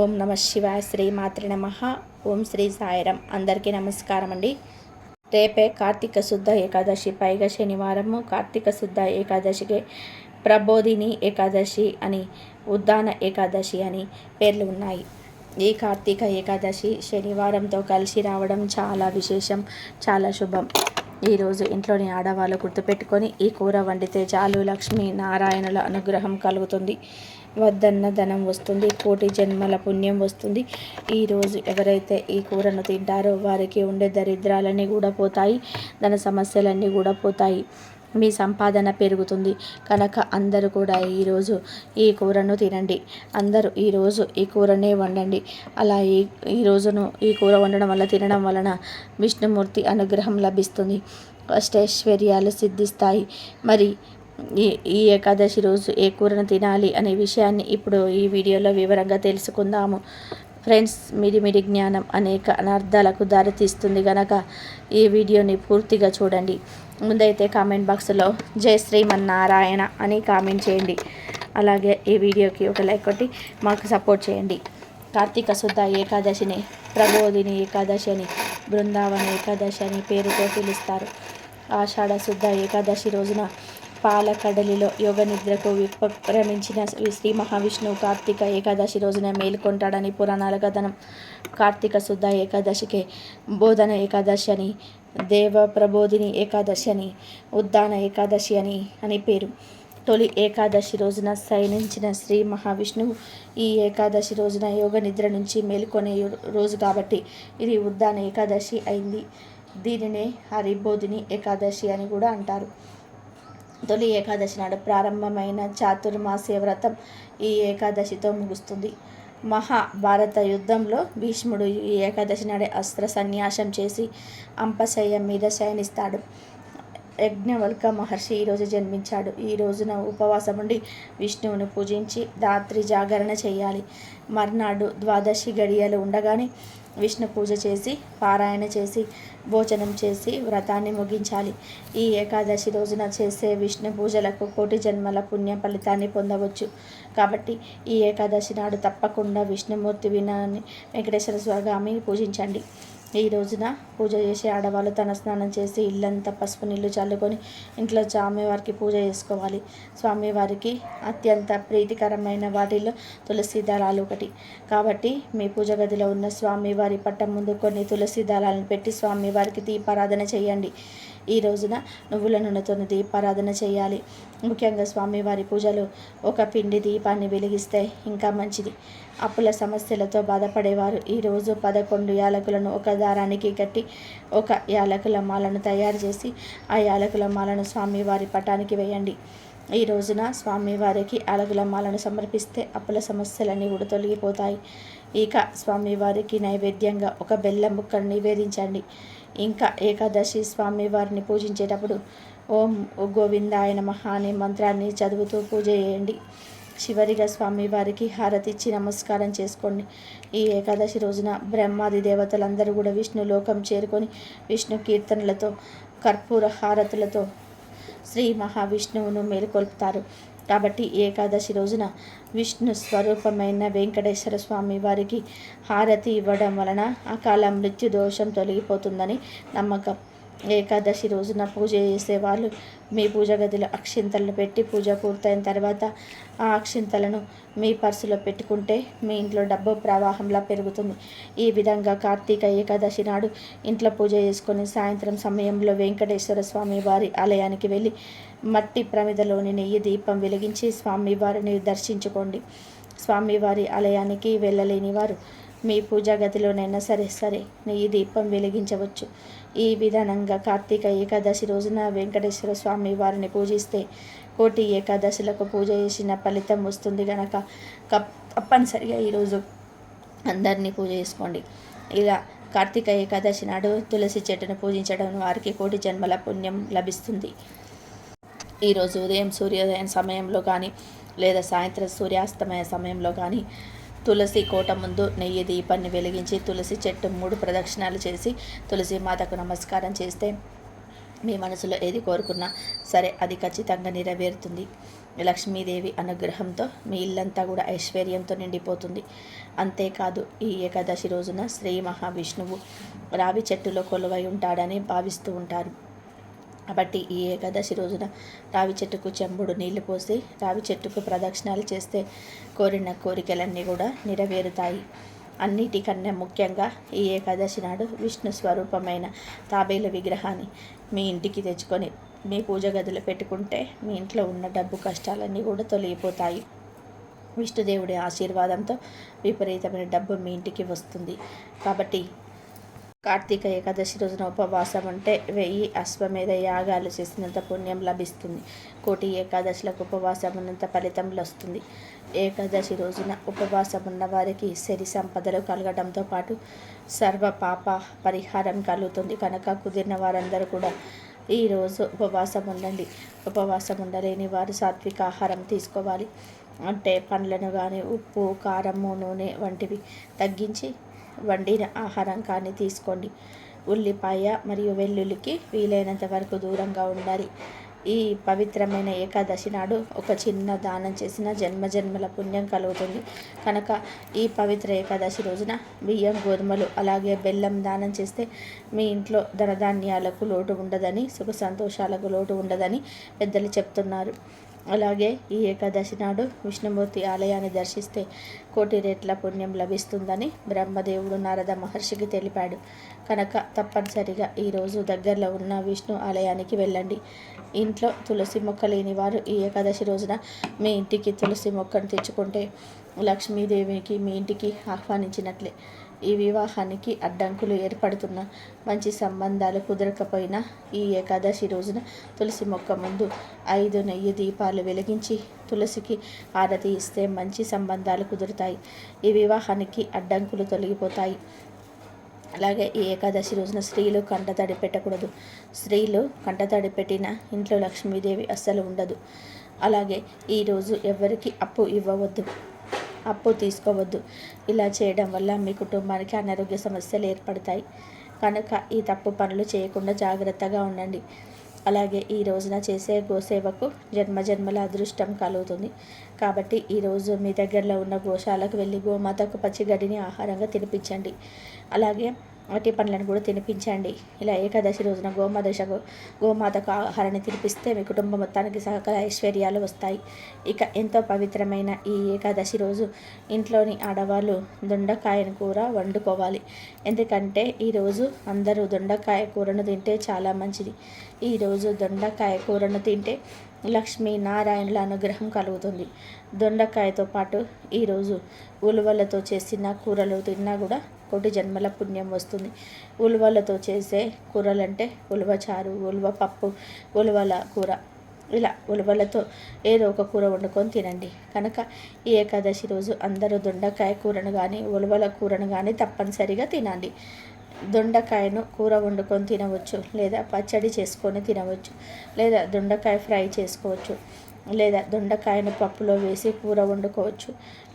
ఓం నమ శివాయ శ్రీ మాతృ నమ. ఓం శ్రీ సాయిరం అందరికీ నమస్కారం అండి. రేపే కార్తీక శుద్ధ ఏకాదశి పైగా శనివారము కార్తీక శుద్ధ ఏకాదశికి ప్రబోధిని ఏకాదశి అని ఉద్దాన ఏకాదశి అని పేర్లు ఉన్నాయి. ఈ కార్తీక ఏకాదశి శనివారంతో కలిసి రావడం చాలా విశేషం చాలా శుభం. ఈరోజు ఇంట్లోని ఆడవాళ్ళు గుర్తుపెట్టుకొని ఈ కూర వండితే చాలు. లక్ష్మీ నారాయణుల అనుగ్రహం కలుగుతుంది. వద్దన్న ధనం వస్తుంది కోటి జన్మల పుణ్యం వస్తుంది. ఈరోజు ఎవరైతే ఈ కూరను తింటారో వారికి ఉండే దరిద్రాలన్నీ కూడా పోతాయి ధన సమస్యలన్నీ కూడా పోతాయి. మీ సంపాదన పెరుగుతుంది. కనుక అందరూ కూడా ఈరోజు ఈ కూరను తినండి. అందరూ ఈరోజు ఈ కూరనే వండండి. అలా ఈ ఈ రోజును ఈ కూర వండడం వల్ల తినడం వలన విష్ణుమూర్తి అనుగ్రహం లభిస్తుంది. అష్టైశ్వర్యాలు సిద్ధిస్తాయి. మరి ఈ ఈ ఏకాదశి రోజు ఏ కూరను తినాలి అనే విషయాన్ని ఇప్పుడు ఈ వీడియోలో వివరంగా తెలుసుకుందాము. ఫ్రెండ్స్ మిడిమిడి జ్ఞానం అనేక అనర్థాలకు దారితీస్తుంది గనక ఈ వీడియోని పూర్తిగా చూడండి. ముందైతే కామెంట్ బాక్స్లో జయ శ్రీమన్నారాయణ అని కామెంట్ చేయండి. అలాగే ఈ వీడియోకి ఒక లైక్ కొట్టి మాకు సపోర్ట్ చేయండి. కార్తీక శుద్ధ ఏకాదశిని ప్రబోధిని ఏకాదశి అని బృందావన ఏకాదశి అని పేరుతో పిలుస్తారు. ఆషాఢ శుద్ధ ఏకాదశి రోజున పాలకడలిలో యోగ నిద్రకు విప్రమించిన శ్రీ మహావిష్ణువు కార్తీక ఏకాదశి రోజున మేలుకొంటాడని పురాణాల కథనం. కార్తీక శుద్ధ ఏకాదశికే బోధన ఏకాదశి అని దేవ ప్రబోధిని ఏకాదశి అని ఉద్దాన ఏకాదశి అని అని పేరు. తొలి ఏకాదశి రోజున శయనించిన శ్రీ మహావిష్ణువు ఈ ఏకాదశి రోజున యోగ నిద్ర నుంచి మేలుకొనే రోజు కాబట్టి ఇది ఉద్దాన ఏకాదశి అయింది. దీనినే హరిబోధిని ఏకాదశి అని కూడా అంటారు. తొలి ఏకాదశి నాడు ప్రారంభమైన చాతుర్మాస్య వ్రతం ఈ ఏకాదశితో ముగుస్తుంది. మహాభారత యుద్ధంలో భీష్ముడు ఈ ఏకాదశి నాడే అస్త్ర సన్యాసం చేసి అంపశయ్య మీద శయనిస్తాడు. యజ్ఞవల్క మహర్షి ఈరోజు జన్మించాడు. ఈ రోజున ఉపవాసం ఉండి విష్ణువును పూజించి రాత్రి జాగరణ చేయాలి. మర్నాడు ద్వాదశి గడియలు ఉండగానే విష్ణు పూజ చేసి పారాయణ చేసి భోజనం చేసి వ్రతాన్ని ముగించాలి. ఈ ఏకాదశి రోజున చేసే విష్ణు పూజలకు కోటి జన్మల పుణ్య ఫలితాన్ని పొందవచ్చు. కాబట్టి ఈ ఏకాదశి నాడు తప్పకుండా విష్ణుమూర్తి వినాన్ని వెంకటేశ్వర స్వామిని పూజించండి. ఈ రోజున పూజ చేసే ఆడవాళ్ళు తన స్నానం చేసి ఇల్లంతా పసుపు నీళ్ళు చల్లుకొని ఇంట్లో స్వామివారికి పూజ చేసుకోవాలి. స్వామివారికి అత్యంత ప్రీతికరమైన వాటిల్లో తులసి దళాలు ఒకటి. కాబట్టి మీ పూజ గదిలో ఉన్న స్వామివారి పట్టం ముందు కొన్ని తులసి దళాలను పెట్టి స్వామివారికి దీపారాధన చేయండి. ఈ రోజున నువ్వుల నూనెతో దీపారాధన చేయాలి. ముఖ్యంగా స్వామివారి పూజలు ఒక పిండి దీపాన్ని వెలిగిస్తే ఇంకా మంచిది. అప్పుల సమస్యలతో బాధపడేవారు. ఈరోజు పదకొండు యాలకులను ఒక దారానికి కట్టి ఒక యాలకుల మాలను తయారు చేసి ఆ యాలకుల మాలను స్వామివారి పటానికి వేయండి. ఈ రోజున స్వామివారికి అలగుల మాలను సమర్పిస్తే అప్పుల సమస్యలన్నీ కూడా తొలగిపోతాయి. ఇక స్వామివారికి నైవేద్యంగా ఒక బెల్లం ముక్కను నివేదించండి. ఇంకా ఏకాదశి స్వామి వారిని పూజించేటప్పుడు ఓం గోవిందాయ నమః అనే మంత్రాన్ని చదువుతూ పూజ చేయండి. చివరిగా స్వామివారికి హారతి ఇచ్చి నమస్కారం చేసుకోండి. ఈ ఏకాదశి రోజున బ్రహ్మాది దేవతలందరూ కూడా విష్ణు లోకం చేరుకొని విష్ణు కీర్తనలతో కర్పూర హారతులతో శ్రీ మహావిష్ణువును మేలుకొల్పుతారు. కాబట్టి ఏకాదశి రోజున విష్ణు స్వరూపమైన వెంకటేశ్వర స్వామి వారికి హారతి ఇవ్వడం వలన అకాల మృత్యు దోషం తొలగిపోతుందని నమ్మకం. ఏకాదశి రోజున పూజ చేసేవాళ్ళు మీ పూజ గదిలో అక్షింతలను పెట్టి పూజ పూర్తయిన తర్వాత ఆ అక్షింతలను మీ పర్సులో పెట్టుకుంటే మీ ఇంట్లో డబ్బు ప్రవాహంలా పెరుగుతుంది. ఈ విధంగా కార్తీక ఏకాదశి నాడు ఇంట్లో పూజ చేసుకొని సాయంత్రం సమయంలో వెంకటేశ్వర స్వామి వారి ఆలయానికి వెళ్ళి మట్టి ప్రమిదలోని నెయ్యి దీపం వెలిగించి స్వామి వారిని దర్శించుకోండి. స్వామివారి ఆలయానికి వెళ్ళలేని వారు మీ పూజా గదిలోనైనా సరే సరే నెయ్యి దీపం వెలిగించవచ్చు. ఈ విధానంగా కార్తీక ఏకాదశి రోజున వెంకటేశ్వర స్వామి వారిని పూజిస్తే కోటి ఏకాదశులకు పూజ చేసిన ఫలితం వస్తుంది కనుక తప్పనిసరిగా ఈరోజు అందరినీ పూజ చేసుకోండి. ఇలా కార్తీక ఏకాదశి నాడు తులసి చెట్టును పూజించడం వారికి కోటి జన్మల పుణ్యం లభిస్తుంది. ఈరోజు ఉదయం సూర్యోదయం సమయంలో కానీ లేదా సాయంత్రం సూర్యాస్తమయ సమయంలో కానీ తులసి కోట ముందు నెయ్యి దీపాన్ని వెలిగించి తులసి చెట్టు మూడు ప్రదక్షిణాలు చేసి తులసి మాతకు నమస్కారం చేస్తే మీ మనసులో ఏది కోరుకున్నా సరే అది ఖచ్చితంగా నెరవేరుతుంది. లక్ష్మీదేవి అనుగ్రహంతో మీ ఇల్లంతా కూడా ఐశ్వర్యంతో నిండిపోతుంది. అంతేకాదు ఈ ఏకాదశి రోజున శ్రీ మహావిష్ణువు రావి చెట్టులో కొలువై ఉంటాడని భావిస్తూ ఉంటారు. కాబట్టి ఈ ఏకాదశి రోజున రావి చెట్టుకు చెంబుడు నీళ్ళు పోసి రావి చెట్టుకు ప్రదక్షిణాలు చేస్తే కోరిన కోరికలన్నీ కూడా నెరవేరుతాయి. అన్నిటికన్నా ముఖ్యంగా ఈ ఏకాదశి నాడు విష్ణు స్వరూపమైన తాబేల విగ్రహాన్ని మీ ఇంటికి తెచ్చుకొని మీ పూజ గదిలో పెట్టుకుంటే మీ ఇంట్లో ఉన్న డబ్బు కష్టాలన్నీ కూడా తొలగిపోతాయి. విష్ణుదేవుడి ఆశీర్వాదంతో విపరీతమైన డబ్బు మీ ఇంటికి వస్తుంది. కాబట్టి కార్తీక ఏకాదశి రోజున ఉపవాసం అంటే వెయ్యి అశ్వమేధ యాగాలు చేసినంత పుణ్యం లభిస్తుంది. కోటి ఏకాదశిలకు ఉపవాసం ఉన్నంత ఫలితం వస్తుంది ఏకాదశి రోజున ఉపవాసం ఉన్న వారికి శరి సంపదలు కలగడంతో పాటు సర్వ పాప పరిహారం కలుగుతుంది. కనుక కుదిరిన వారందరూ కూడా ఈరోజు ఉపవాసం ఉండండి. ఉపవాసం ఉండలేని వారు సాత్విక ఆహారం తీసుకోవాలి. అంటే పండ్లను కానీ ఉప్పు కారము నూనె వంటివి తగ్గించి వండిన ఆహారం కానీ తీసుకోండి. ఉల్లిపాయ మరియు వెల్లుల్లికి వీలైనంత వరకు దూరంగా ఉండాలి. ఈ పవిత్రమైన ఏకాదశి నాడు ఒక చిన్న దానం చేసిన జన్మజన్మల పుణ్యం కలుగుతుంది. కనుక ఈ పవిత్ర ఏకాదశి రోజున బియ్యం గోధుమలు అలాగే బెల్లం దానం చేస్తే మీ ఇంట్లో ధనధాన్యాలకు లోటు ఉండదని సుఖ సంతోషాలకు లోటు ఉండదని పెద్దలు చెప్తున్నారు. అలాగే ఈ ఏకాదశి నాడు విష్ణుమూర్తి ఆలయాన్ని దర్శిస్తే కోటి రెట్ల పుణ్యం లభిస్తుందని బ్రహ్మదేవుడు నారద మహర్షికి తెలిపాడు. కనుక తప్పనిసరిగా ఈరోజు దగ్గరలో ఉన్న విష్ణు ఆలయానికి వెళ్ళండి. ఇంట్లో తులసి మొక్క లేని వారు ఈ ఏకాదశి రోజున మీ ఇంటికి తులసి మొక్కను తెచ్చుకుంటే లక్ష్మీదేవికి మీ ఇంటికి ఆహ్వానించినట్లే. ఈ వివాహానికి అడ్డంకులు ఏర్పడుతున్న మంచి సంబంధాలు కుదరకపోయినా ఈ ఏకాదశి రోజున తులసి మొక్క ముందు ఐదు నెయ్యి దీపాలు వెలిగించి తులసికి ఆరతి ఇస్తే మంచి సంబంధాలు కుదురుతాయి. ఈ వివాహానికి అడ్డంకులు తొలగిపోతాయి. అలాగే ఈ ఏకాదశి రోజున స్త్రీలు కంటతడి పెట్టకూడదు. స్త్రీలు కంటతడి పెట్టిన ఇంట్లో లక్ష్మీదేవి అస్సలు ఉండదు. అలాగే ఈరోజు ఎవరికి అప్పు ఇవ్వవద్దు. అప్పు తీసుకోవద్దు. ఇలా చేయడం వల్ల మీ కుటుంబానికి అనారోగ్య సమస్యలు ఏర్పడతాయి. కనుక ఈ తప్పు పనులు చేయకుండా జాగ్రత్తగా ఉండండి. అలాగే ఈ రోజున చేసే గోసేవకు జన్మజన్మల అదృష్టం కలుగుతుంది. కాబట్టి ఈరోజు మీ దగ్గరలో ఉన్న గోశాలకు వెళ్ళి గోమాతకు పచ్చిగడ్డిని ఆహారంగా తినిపించండి. అలాగే అరటి పండ్లను కూడా తినిపించండి. ఇలా ఏకాదశి రోజున గోమాదశ గోమాతకు ఆహారాన్ని తినిపిస్తే మీ కుటుంబం మొత్తానికి సహకార ఐశ్వర్యాలు వస్తాయి. ఇక ఎంతో పవిత్రమైన ఈ ఏకాదశి రోజు ఇంట్లోని ఆడవాళ్ళు దొండకాయను కూర వండుకోవాలి. ఎందుకంటే ఈరోజు అందరూ దొండకాయ కూరను తింటే చాలా మంచిది. ఈరోజు దొండకాయ కూరను తింటే లక్ష్మీ నారాయణుల అనుగ్రహం కలుగుతుంది. దొండకాయతో పాటు ఈరోజు ఉలువలతో చేసిన కూరలు తిన్నా కూడా కోటి జన్మల పుణ్యం వస్తుంది. ఉలువలతో చేసే కూరలంటే ఉలువ చారు ఉలువ పప్పు ఉలువల కూర. ఇలా ఉలవలతో ఏదో ఒక కూర వండుకొని తినండి. కనుక ఈ ఏకాదశి రోజు అందరూ దొండకాయ కూరను కానీ ఉలవల కూరను కానీ తప్పనిసరిగా తినండి. దొండకాయను కూర వండుకొని తినవచ్చు లేదా పచ్చడి చేసుకొని తినవచ్చు లేదా దొండకాయ ఫ్రై చేసుకోవచ్చు లేదా దొండకాయను పప్పులో వేసి కూర వండుకోవచ్చు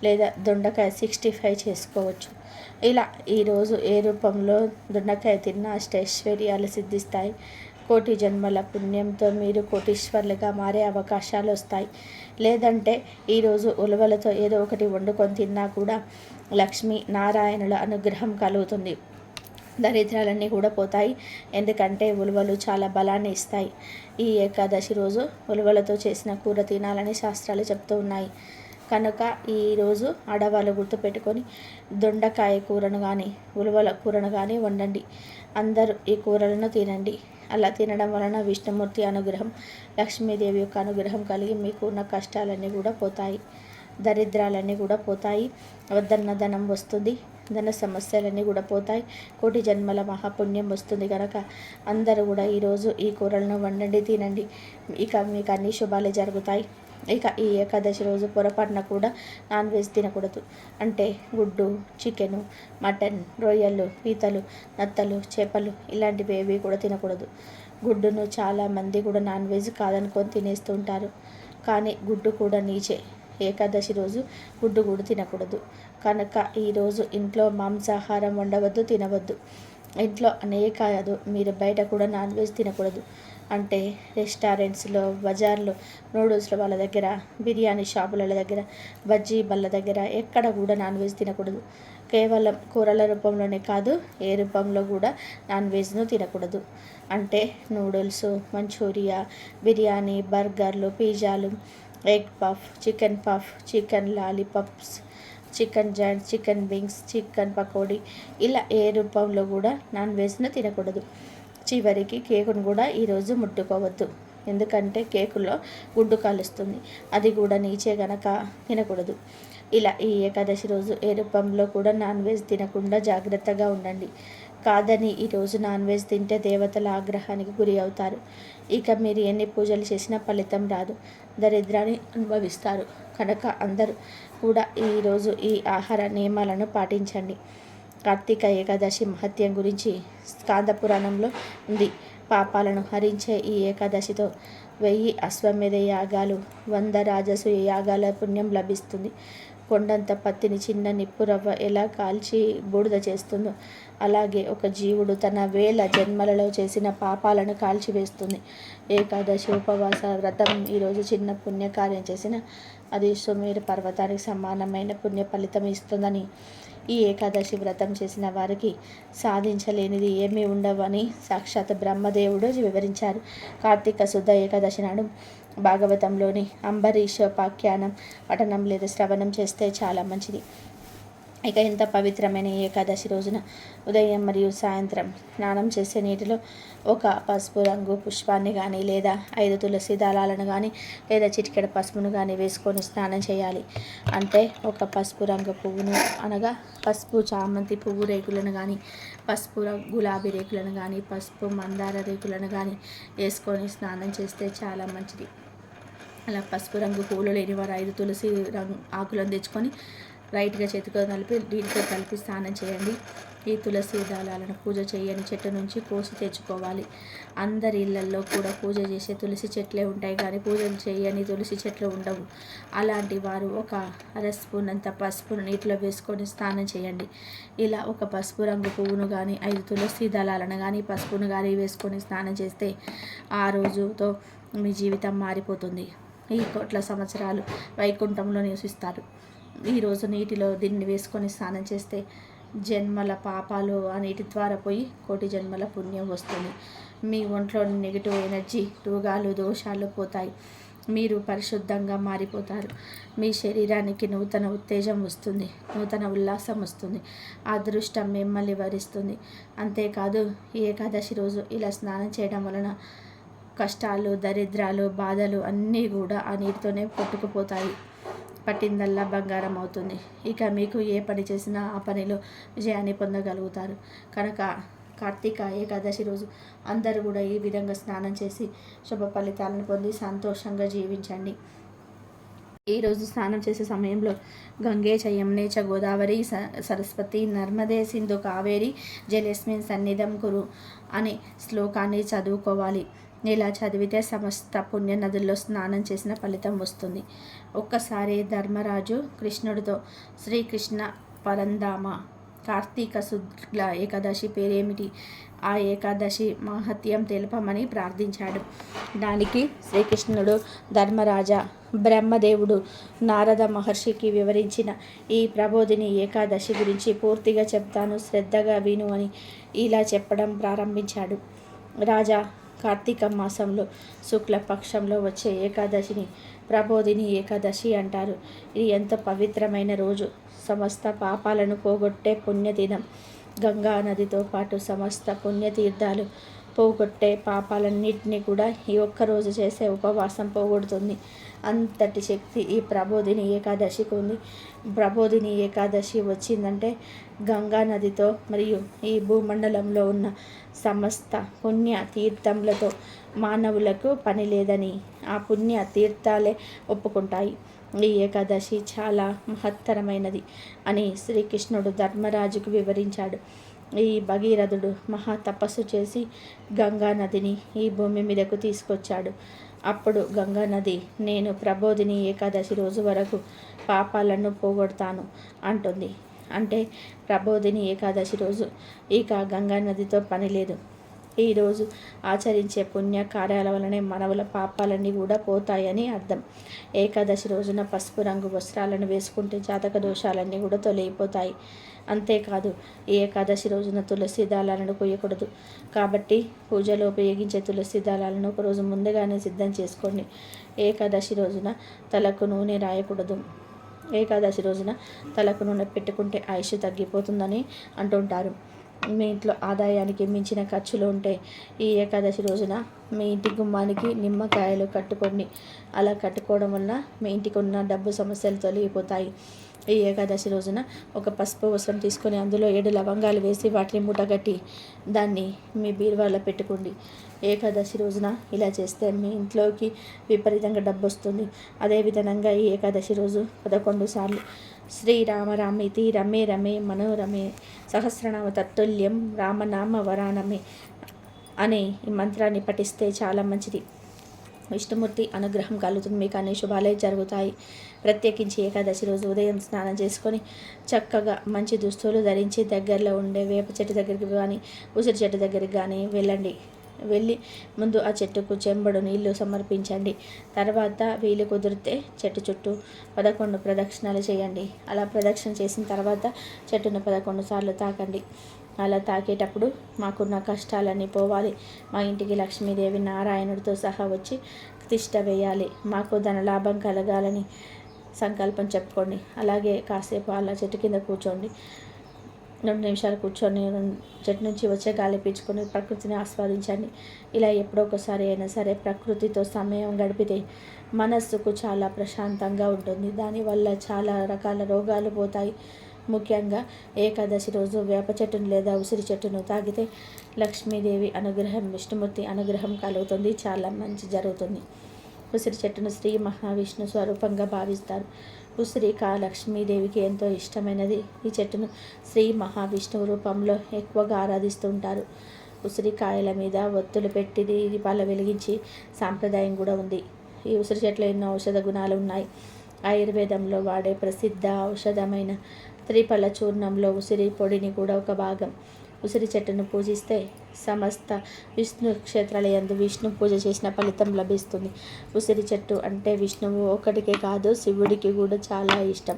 లేదా దొండకాయ సిక్స్టీ ఫైవ్ చేసుకోవచ్చు. ఇలా ఈరోజు ఏ రూపంలో దొండకాయ తిన్న అష్టైశ్వర్యాలు సిద్ధిస్తాయి. కోటి జన్మల పుణ్యంతో మీరు కోటీశ్వర్లుగా మారే అవకాశాలు వస్తాయి. లేదంటే ఈరోజు ఉలవలతో ఏదో ఒకటి వండుకొని తిన్నా కూడా లక్ష్మీ నారాయణుల అనుగ్రహం కలుగుతుంది. దరిద్రాలన్నీ కూడా పోతాయి. ఎందుకంటే ఉలువలు చాలా బలాన్ని ఇస్తాయి. ఈ ఏకాదశి రోజు ఉలువలతో చేసిన కూర తినాలని శాస్త్రాలు చెప్తూ ఉన్నాయి. కనుక ఈరోజు ఆడవాళ్ళు గుర్తుపెట్టుకొని దొండకాయ కూరను కానీ ఉలవల కూరను కానీ వండండి. అందరూ ఈ కూరలను తినండి. అలా తినడం వలన విష్ణుమూర్తి అనుగ్రహం లక్ష్మీదేవి యొక్క అనుగ్రహం కలిగి మీకు ఉన్న కష్టాలన్నీ కూడా పోతాయి. దరిద్రాలన్నీ కూడా పోతాయి. వద్దన్న ధనం వస్తుంది. ధన సమస్యలన్నీ కూడా పోతాయి. కోటి జన్మల మహాపుణ్యం వస్తుంది కనుక అందరూ కూడా ఈరోజు ఈ కూరలను వండండి తినండి. ఇక మీకు అన్ని శుభాలే జరుగుతాయి. ఇక ఈ ఏకాదశి రోజు పొరపాటున కూడా నాన్ వెజ్ తినకూడదు. అంటే గుడ్డు చికెను మటన్ రొయ్యలు పీతలు నత్తలు చేపలు ఇలాంటివి ఏవి కూడా తినకూడదు. గుడ్డును చాలామంది కూడా నాన్ వెజ్ కాదనుకొని తినేస్తూ ఉంటారు. కానీ గుడ్డు కూడా నీచే. ఏకాదశి రోజు గుడ్డు కూడా తినకూడదు. కనుక ఈరోజు ఇంట్లో మాంసాహారం వండవద్దు తినవద్దు. ఇంట్లో అనేక మీరు బయట కూడా నాన్ వెజ్ తినకూడదు. అంటే రెస్టారెంట్స్లో బజార్లో నూడిల్స్లో వాళ్ళ దగ్గర బిర్యానీ షాపుల దగ్గర బజ్జీ బళ్ళ దగ్గర ఎక్కడ కూడా నాన్ వెజ్ తినకూడదు. కేవలం కూరల రూపంలోనే కాదు ఏ రూపంలో కూడా నాన్ వెజ్ను తినకూడదు. అంటే నూడిల్స్ మంచూరియా బిర్యానీ బర్గర్లు పిజ్జాలు egg puff chicken puff chicken lollipops chicken joints chicken wings chicken pakodi ఇలా ఏ రూపంలో కూడా నాన్ వెజ్ను తినకూడదు. చివరికి కేకును కూడా ఈరోజు ముట్టుకోవద్దు. ఎందుకంటే కేకులో గుడ్డు కాలుస్తుంది. అది కూడా నీచే గనక తినకూడదు. ఇలా ఈ ఏకాదశి రోజు ఏ రూపంలో కూడా నాన్ వెజ్ తినకుండా జాగ్రత్తగా ఉండండి. కాదని ఈరోజు నాన్ వెజ్ తింటే దేవతల ఆగ్రహానికి గురి అవుతారు. ఇక మీరు ఎన్ని పూజలు చేసినా ఫలితం రాదు. దరిద్రాన్ని అనుభవిస్తారు. కనుక అందరూ కూడా ఈరోజు ఈ ఆహార నియమాలను పాటించండి. కార్తీక ఏకాదశి మహత్యం గురించి స్కాంద పురాణంలో ఉంది. పాపాలను హరించే ఈ ఏకాదశితో వెయ్యి అశ్వమేధ యాగాలు వంద రాజసు యాగాల పుణ్యం లభిస్తుంది. కొండంత పత్తిని చిన్న నిప్పు రవ్వ ఎలా కాల్చి బూడిద చేస్తుందో అలాగే ఒక జీవుడు తన వేల జన్మలలో చేసిన పాపాలను కాల్చివేస్తుంది. ఏకాదశి ఉపవాస వ్రతం ఈరోజు చిన్న పుణ్యకార్యం చేసిన అది సుమేరు పర్వతానికి సమానమైన పుణ్య ఫలితం ఇస్తుందని ఈ ఏకాదశి వ్రతం చేసిన వారికి సాధించలేనిది ఏమీ ఉండవని సాక్షాత్ బ్రహ్మదేవుడు వివరించారు. కార్తీక శుద్ధ ఏకాదశి నాడు భాగవతంలోని అంబరీషోపాఖ్యానం పఠనం లేదా శ్రవణం చేస్తే చాలా మంచిది. ఇక ఎంత పవిత్రమైన ఏకాదశి రోజున ఉదయం మరియు సాయంత్రం స్నానం చేసే నీటిలో ఒక పసుపు రంగు పుష్పాన్ని కానీ లేదా ఐదు తులసి దళాలను కానీ లేదా చిటికెడ పసుపును కానీ వేసుకొని స్నానం చేయాలి. అంటే ఒక పసుపు రంగు పువ్వును అనగా పసుపు చామంతి పువ్వు రేకులను కానీ పసుపు గులాబీ రేకులను కానీ పసుపు మందార రేకులను కానీ వేసుకొని స్నానం చేస్తే చాలా మంచిది. అలా పసుపు రంగు పువ్వులు లేని వారు ఐదు తులసి రంగు ఆకులను తెచ్చుకొని రైట్గా చేతితో కలిపి దీంతో కలిపి స్నానం చేయండి. ఈ తులసి దళాలను పూజ చేయని చెట్టు నుంచి కోసి తెచ్చుకోవాలి. అందరి ఇళ్ళల్లో కూడా పూజ చేసే తులసి చెట్లే ఉంటాయి కానీ పూజలు చేయని తులసి చెట్లు ఉండవు. అలాంటి వారు ఒక అర స్పూన్ అంత పసుపును నీటిలో వేసుకొని స్నానం చేయండి. ఇలా ఒక పసుపు రంగు పువ్వును కానీ ఐదు తులసి దళాలను కానీ పసుపును కానీ వేసుకొని స్నానం చేస్తే ఆ రోజుతో మీ జీవితం మారిపోతుంది. ఈ కోట్ల సంవత్సరాలు వైకుంఠంలో నివసిస్తారు. ఈరోజు నీటిలో దీన్ని వేసుకొని స్నానం చేస్తే జన్మల పాపాలు ఆ నీటి ద్వారా పోయి కోటి జన్మల పుణ్యం వస్తుంది. మీ ఒంట్లోని నెగిటివ్ ఎనర్జీ రోగాలు దోషాలు పోతాయి. మీరు పరిశుద్ధంగా మారిపోతారు. మీ శరీరానికి నూతన ఉత్తేజం వస్తుంది. నూతన ఉల్లాసం వస్తుంది. అదృష్టం మిమ్మల్ని వరిస్తుంది. అంతేకాదు ఏకాదశి రోజు ఇలా స్నానం చేయడం వలన కష్టాలు దరిద్రాలు బాధలు అన్నీ కూడా ఆ నీటితోనే కొట్టుకుపోతాయి. పట్టిందల్లా బంగారం అవుతుంది. ఇక మీకు ఏ పని చేసినా ఆ పనిలో విజయాన్ని పొందగలుగుతారు. కనుక కార్తీక ఏకాదశి రోజు అందరూ కూడా ఈ విధంగా స్నానం చేసి శుభ ఫలితాలను పొంది సంతోషంగా జీవించండి. ఈరోజు స్నానం చేసే సమయంలో గంగే చ చ గోదావరి సరస్వతి నర్మదే సింధు కావేరి జలస్మిన్ సన్నిధం కురు అనే శ్లోకాన్ని చదువుకోవాలి. ఇలా చదివితే సమస్త పుణ్య నదుల్లో స్నానం చేసిన ఫలితం వస్తుంది. ఒక్కసారి ధర్మరాజు కృష్ణుడితో శ్రీకృష్ణ పరందామ కార్తీక శుక్ల ఏకాదశి పేరేమిటి? ఆ ఏకాదశి మహత్యం తెలుపమని ప్రార్థించాడు. దానికి శ్రీకృష్ణుడు ధర్మరాజ బ్రహ్మదేవుడు నారద మహర్షికి వివరించిన ఈ ప్రబోధిని ఏకాదశి గురించి పూర్తిగా చెప్తాను శ్రద్ధగా విను అని ఇలా చెప్పడం ప్రారంభించాడు. రాజా కార్తీక మాసంలో శుక్లపక్షంలో వచ్చే ఏకాదశిని ప్రబోధిని ఏకాదశి అంటారు. ఇది ఎంత పవిత్రమైన రోజు. సమస్త పాపాలను పోగొట్టే పుణ్యదినం. గంగా నదితో పాటు సమస్త పుణ్యతీర్థాలు పోగొట్టే పాపాలన్నింటినీ కూడా ఈ ఒక్కరోజు చేసే ఉపవాసం పోగొడుతుంది. అంతటి శక్తి ఈ ప్రబోధిని ఏకాదశికి ఉంది. ప్రబోధిని ఏకాదశి వచ్చిందంటే గంగా నదితో మరియు ఈ భూమండలంలో ఉన్న సమస్త పుణ్య తీర్థములతో మానవులకు పని లేదని ఆ పుణ్య తీర్థాలే ఒప్పుకుంటాయి. ఈ ఏకాదశి చాలా మహత్తరమైనది అని శ్రీకృష్ణుడు ధర్మరాజుకు వివరించాడు. ఈ భగీరథుడు మహా తపస్సు చేసి గంగా నదిని ఈ భూమి మీదకు తీసుకొచ్చాడు. అప్పుడు గంగా నది నేను ప్రబోధిని ఏకాదశి రోజు వరకు పాపాలను పోగొడతాను అంటుంది. అంటే ప్రబోధిని ఏకాదశి రోజు. ఇక గంగా నదితో పని లేదు. ఈరోజు ఆచరించే పుణ్య కార్యాల వలనే మనవుల పాపాలన్నీ కూడా పోతాయని అర్థం. ఏకాదశి రోజున పసుపు రంగు వస్త్రాలను వేసుకుంటే జాతక దోషాలన్నీ కూడా తొలగిపోతాయి. అంతేకాదు ఈ ఏకాదశి రోజున తులసి దళాలను కొయ్యకూడదు కాబట్టి పూజలో ఉపయోగించే తులసి దళాలను ఒకరోజు ముందుగానే సిద్ధం చేసుకోండి. ఏకాదశి రోజున తలకు నూనె రాయకూడదు. ఏకాదశి రోజున తలకు నూనె పెట్టుకుంటే ఆయుష్ తగ్గిపోతుందని అంటుంటారు. మీ ఇంట్లో ఆదాయానికి మించిన ఖర్చులు ఉంటే ఈ ఏకాదశి రోజున మీ ఇంటి గుమ్మానికి నిమ్మకాయలు కట్టుకోండి అలా కట్టుకోవడం వల్ల మీ ఇంటికి ఉన్న డబ్బు సమస్యలు తొలగిపోతాయి. ఈ ఏకాదశి రోజున ఒక పసుపు వస్త్రం తీసుకొని అందులో ఏడు లవంగాలు వేసి వాటిని మూటగట్టి దాన్ని మీ బీరువాలో పెట్టుకోండి. ఏకాదశి రోజున ఇలా చేస్తే మీ ఇంట్లోకి విపరీతంగా డబ్బు వస్తుంది. అదేవిధంగా ఈ ఏకాదశి రోజు పదకొండు సార్లు శ్రీరామ రామితి రమే రమే మనోరమే సహస్రనామ తత్తుల్యం రామనామ వరానమే అనే ఈ మంత్రాన్ని పఠిస్తే చాలా మంచిది. విష్ణుమూర్తి అనుగ్రహం కలుగుతుంది. మీకు అన్ని శుభాలే జరుగుతాయి. ప్రత్యేకించి ఏకాదశి రోజు ఉదయం స్నానం చేసుకొని చక్కగా మంచి దుస్తులు ధరించి దగ్గరలో ఉండే వేప చెట్టు దగ్గరికి కానీ ఉసిరి చెట్టు దగ్గరికి కానీ వెళ్ళండి. వెళ్ళి ముందు ఆ చెట్టుకు చెంబడు నీళ్ళు సమర్పించండి. తర్వాత వీలు కుదిరితే చెట్టు చుట్టూ పదకొండు ప్రదక్షిణాలు చేయండి. అలా ప్రదక్షిణ చేసిన తర్వాత చెట్టును పదకొండు సార్లు తాకండి. అలా తాకేటప్పుడు మాకున్న కష్టాలన్నీ పోవాలి. మా ఇంటికి లక్ష్మీదేవి నారాయణుడితో సహా వచ్చి తిష్ట వేయాలి. మాకు ధనలాభం కలగాలని సంకల్పం చెప్పుకోండి. అలాగే కాసేపు అలా చెట్టు కింద కూర్చోండి. రెండు నిమిషాలు కూర్చొని చెట్టు నుంచి వచ్చే గాలి పీల్చుకొని ప్రకృతిని ఆస్వాదించండి. ఇలా ఎప్పుడో ఒకసారి అయినా సరే ప్రకృతితో సమయం గడిపితే మనస్సుకు చాలా ప్రశాంతంగా ఉంటుంది. దానివల్ల చాలా రకాల రోగాలు పోతాయి. ముఖ్యంగా ఏకాదశి రోజు వేప చెట్టును లేదా ఉసిరి చెట్టును తాగితే లక్ష్మీదేవి అనుగ్రహం విష్ణుమూర్తి అనుగ్రహం కలుగుతుంది. చాలా మంచి జరుగుతుంది. ఉసిరి చెట్టును శ్రీ మహావిష్ణు స్వరూపంగా భావిస్తారు. ఉసిరిక లక్ష్మీదేవికి ఎంతో ఇష్టమైనది. ఈ చెట్టును శ్రీ మహావిష్ణువు రూపంలో ఎక్కువగా ఆరాధిస్తుంటారు ఉసిరికాయల మీద ఒత్తులు పెట్టి దీపాలు వెలిగించి సాంప్రదాయం కూడా ఉంది. ఈ ఉసిరి చెట్లు ఎన్నో ఔషధ గుణాలు ఉన్నాయి. ఆయుర్వేదంలో వాడే ప్రసిద్ధ ఔషధమైన త్రిపల చూర్ణంలో ఉసిరి పొడిని కూడా ఒక భాగం. ఉసిరి చెట్టును పూజిస్తే సమస్త విష్ణు క్షేత్రాలయందు విష్ణు పూజ చేసిన ఫలితం లభిస్తుంది. ఉసిరి చెట్టు అంటే విష్ణువు ఒకటికే కాదు శివుడికి కూడా చాలా ఇష్టం.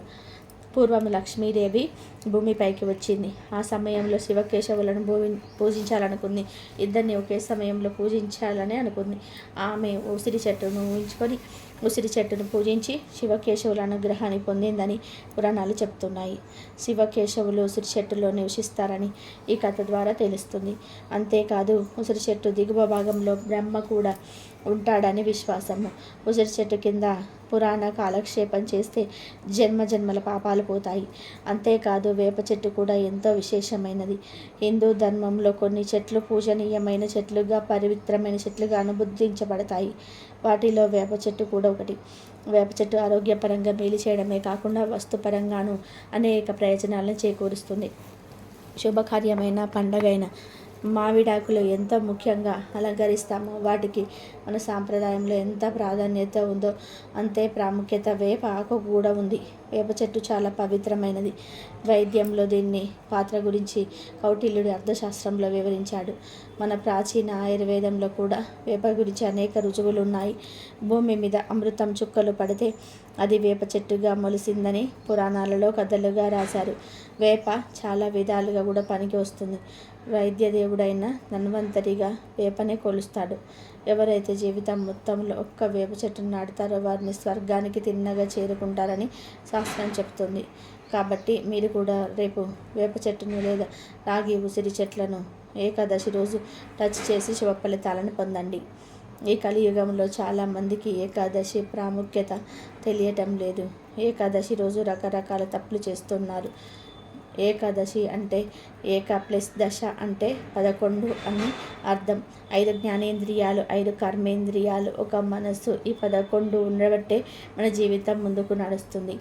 పూర్వం లక్ష్మీదేవి భూమిపైకి వచ్చింది. ఆ సమయంలో శివకేశవులను భూమి పూజించాలనుకుంది. ఇద్దరిని ఒకే సమయంలో పూజించాలని అనుకుంది. ఆమె ఉసిరి చెట్టును ఊహించుకొని ఉసిరి చెట్టును పూజించి శివకేశవుల అనుగ్రహాన్ని పొందిందని పురాణాలు చెప్తున్నాయి. శివకేశవులు ఉసిరి చెట్టులో నివసిస్తారని ఈ కథ ద్వారా తెలుస్తుంది. అంతేకాదు ఉసిరి చెట్టు దిగువ భాగంలో బ్రహ్మ కూడా ఉంటాడని విశ్వాసము. ఉసిరి చెట్టు కింద పురాణ కాలక్షేపం చేస్తే జన్మ జన్మల పాపాలు పోతాయి. అంతేకాదు వేప చెట్టు కూడా ఎంతో విశేషమైనది. హిందూ ధర్మంలో కొన్ని చెట్లు పూజనీయమైన చెట్లుగా పవిత్రమైన చెట్లుగా అనుబుద్ధించబడతాయి వాటిలో వేప చెట్టు కూడా ఒకటి. వేప చెట్టు ఆరోగ్యపరంగా మేలు చేయడమే కాకుండా వస్తుపరంగాను అనేక ప్రయోజనాలను చేకూరుస్తుంది. శుభకార్యమైన పండగైన మావిడాకులు ఎంత ముఖ్యంగా అలంకరిస్తామో వాటికి మన సాంప్రదాయంలో ఎంత ప్రాధాన్యత ఉందో అంతే ప్రాముఖ్యత వేప ఆకు కూడా ఉంది. వేప చెట్టు చాలా పవిత్రమైనది. వైద్యంలో దీన్ని పాత్ర గురించి కౌటిల్యుడి అర్థశాస్త్రంలో వివరించాడు. మన ప్రాచీన ఆయుర్వేదంలో కూడా వేప గురించి అనేక రుజువులు ఉన్నాయి భూమి మీద అమృతం చుక్కలు పడితే అది వేప చెట్టుగా మొలిసిందని పురాణాలలో కథలుగా రాశారు. వేప చాలా విధాలుగా కూడా పనికి వస్తుంది. వైద్య దేవుడైన ధన్వంతరిగా వేపనే కొలుస్తాడు. ఎవరైతే జీవితం మొత్తంలో ఒక్క వేప చెట్టును నాటుతారో వారిని స్వర్గానికి తిన్నగా చేరుకుంటారని శాస్త్రం చెప్తుంది కాబట్టి మీరు కూడా రేపు వేప చెట్టును లేదా రాగి ఉసిరి చెట్లను ఏకాదశి రోజు టచ్ చేసి శుభ ఫలితాలను పొందండి. ఈ కలియుగంలో చాలామందికి ఏకాదశి ప్రాముఖ్యత తెలియటం లేదు. ఏకాదశి రోజు రకరకాల తప్పులు చేస్తున్నారు. ఏకాదశి అంటే ఏక ప్లస్ దశ అంటే పదకొండు అని అర్థం. ఐదు జ్ఞానేంద్రియాలు ఐదు కర్మేంద్రియాలు. ఒక మనస్సు ఈ పదకొండు ఉండబట్టే మన జీవితం ముందుకు నడుస్తుంది.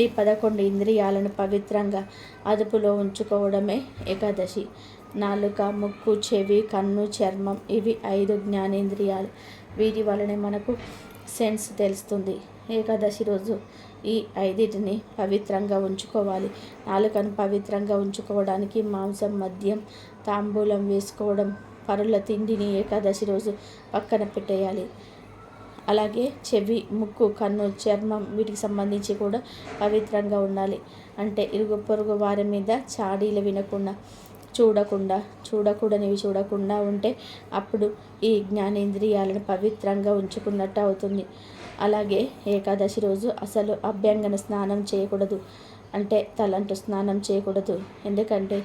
ఈ పదకొండు ఇంద్రియాలను పవిత్రంగా అదుపులో ఉంచుకోవడమే ఏకాదశి. నాలుక ముక్కు చెవి కన్ను చర్మం ఇవి ఐదు జ్ఞానేంద్రియాలు. వీటి వలనే మనకు సెన్స్ తెలుస్తుంది. ఏకాదశి రోజు ఈ ఐదిటిని పవిత్రంగా ఉంచుకోవాలి. నాలుకను పవిత్రంగా ఉంచుకోవడానికి మాంసం మద్యం తాంబూలం వేసుకోవడం పరుల తిండిని ఏకాదశి రోజు పక్కన పెట్టేయాలి. అలాగే చెవి ముక్కు కన్ను చర్మం వీటికి సంబంధించి కూడా పవిత్రంగా ఉండాలి. అంటే ఇరుగు పొరుగు వారి మీద చాడీలు వినకుండా చూడకుండా చూడకూడనివి చూడకుండా ఉంటే అప్పుడు ఈ జ్ఞానేంద్రియాలను పవిత్రంగా ఉంచుకున్నట్టు అవుతుంది. అలాగే ఏకాదశి రోజు అసలు అభ్యంగన స్నానం చేయకూడదు. అంటే తలంటు స్నానం చేయకూడదు. ఎందుకంటే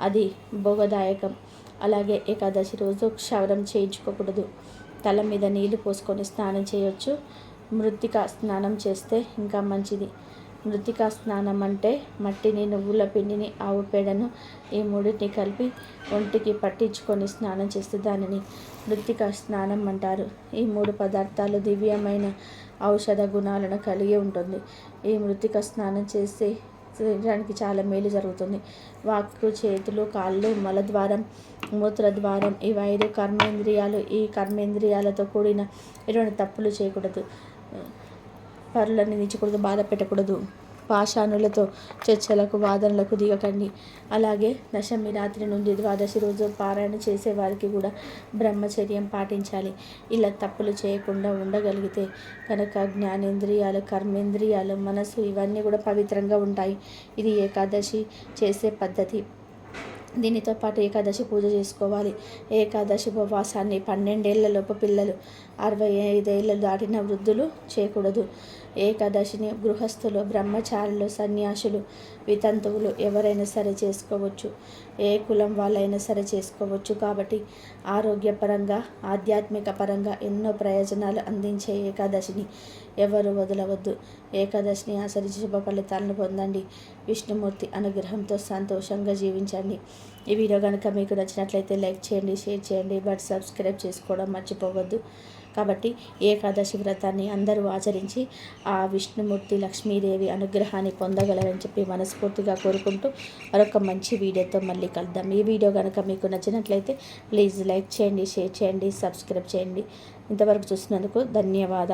అది భోగదాయకం. అలాగే ఏకాదశి రోజు క్షవరం చేయించుకోకూడదు. తల మీద నీళ్ళు పోసుకొని స్నానం చేయొచ్చు. మృతిక స్నానం చేస్తే ఇంకా మంచిది. మృతికా స్నానం అంటే మట్టిని నువ్వుల పిండిని ఆవు పేడను ఈ మూడింటిని కలిపి ఒంటికి పట్టించుకొని స్నానం చేస్తే దానిని మృతికా స్నానం అంటారు. ఈ మూడు పదార్థాలు దివ్యమైన ఔషధ గుణాలను కలిగి ఉంటుంది. ఈ మృతిక స్నానం చేస్తే శరీరానికి చాలా మేలు జరుగుతుంది. వాక్కు చేతులు కాళ్ళు మలద్వారం మూత్రద్వారం ఇవి ఐదు కర్మేంద్రియాలు ఈ కర్మేంద్రియాలతో కూడిన ఎటువంటి తప్పులు చేయకూడదు. పరులను నిలిచకూడదు బాధ పెట్టకూడదు. పాషాణులతో చర్చలకు వాదనలకు దిగకండి. అలాగే దశమి రాత్రి నుండి ద్వాదశి రోజు పారాయణ చేసే వారికి కూడా బ్రహ్మచర్యం పాటించాలి. ఇలా తప్పులు చేయకుండా ఉండగలిగితే కనుక జ్ఞానేంద్రియాలు కర్మేంద్రియాలు మనసు ఇవన్నీ కూడా పవిత్రంగా ఉంటాయి. ఇది ఏకాదశి చేసే పద్ధతి. దీనితో పాటు ఏకాదశి పూజ చేసుకోవాలి. ఏకాదశి ఉపవాసాన్ని పన్నెండేళ్ళలోపు పిల్లలు అరవై ఐదేళ్ళు దాటిన వృద్ధులు చేయకూడదు. ఏకాదశిని గృహస్థులు బ్రహ్మచారులు సన్యాసులు వితంతువులు ఎవరైనా సరే చేసుకోవచ్చు. ఏ కులం వాళ్ళైనా సరే చేసుకోవచ్చు. కాబట్టి ఆరోగ్యపరంగా ఆధ్యాత్మిక పరంగా ఎన్నో ప్రయోజనాలు అందించే ఏకాదశిని ఎవరు వదలవద్దు. ఏకాదశిని ఆచరించి శుభ ఫలితాలను పొందండి. విష్ణుమూర్తి అనుగ్రహంతో సంతోషంగా జీవించండి. ఈ వీడియో కనుక మీకు నచ్చినట్లయితే లైక్ చేయండి షేర్ చేయండి బట్ సబ్స్క్రైబ్ చేసుకోవడం మర్చిపోవద్దు. కాబట్టి ఏకాదశి వ్రతాన్ని అందరూ ఆచరించి ఆ విష్ణుమూర్తి లక్ష్మీదేవి అనుగ్రహాన్ని పొందగలరని చెప్పి మనస్ఫూర్తిగా కోరుకుంటూ మరొక మంచి వీడియోతో మళ్ళీ కలుద్దాం. ఈ వీడియో కనుక మీకు నచ్చినట్లయితే ప్లీజ్ లైక్ చేయండి షేర్ చేయండి సబ్స్క్రైబ్ చేయండి. ఇంతవరకు చూసినందుకు ధన్యవాదాలు.